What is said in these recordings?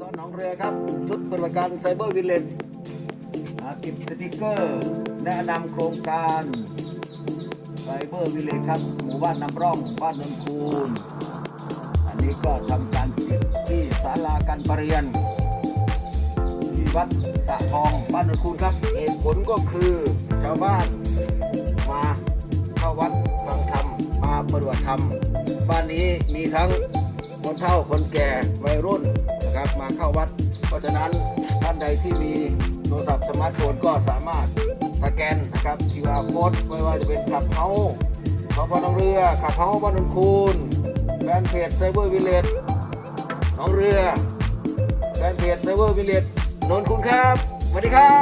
ตอนหนองเรือครับชุดปฏิบัติการไซเบอร์วิลเลนติดสติกเกอร์ แนะนำโครงการไซเบอร์วิลเลนครับ หมู่บ้านน้ำร่องบ้านนนคูนอันนี้ก็ทำการติดที่ศาลาการประเรียนที่วัดตะทองบ้านนนคูนครับเหตุผลก็คือชาวบ้าน มมาปฏิบัติธรรมบ้านนี้มีทั้งคนเฒ่าคนแก่วัยรุ่นนะครับมาเข้าวัด เพราะฉะนั้นท่านใดที่มีโทรศัพท์สมาร์ทโฟนก็สามารถสแกนนะครับ QR code ไม่ว่าจะเป็นขับเฮาเขาพอน้องเรือขับเฮาบ้านนนคูนแฟนเพจไซเบอร์วิเลจน้องเรือแฟนเพจไซเบอร์วิเลจนนคุณครับสวัสดีครับ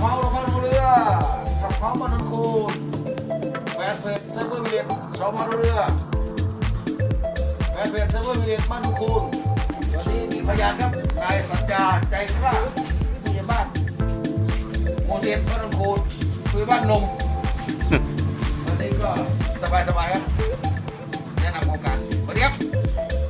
เพราเราพันเรือกระเพรามันนคูนแฟนเพจไซเบอร์วิลเลจชาวมาเรือแฟนเพจเซิร์ฟเวอร์มิเลียนบ้านคูนวันนี้มีพยานครับนายสัญญาใจกล้าผู้ใหญ่บ้านโมเสสบ้านคูนคือบ้านนมวันนี้ก็สบายๆครับารสวัสดีครับ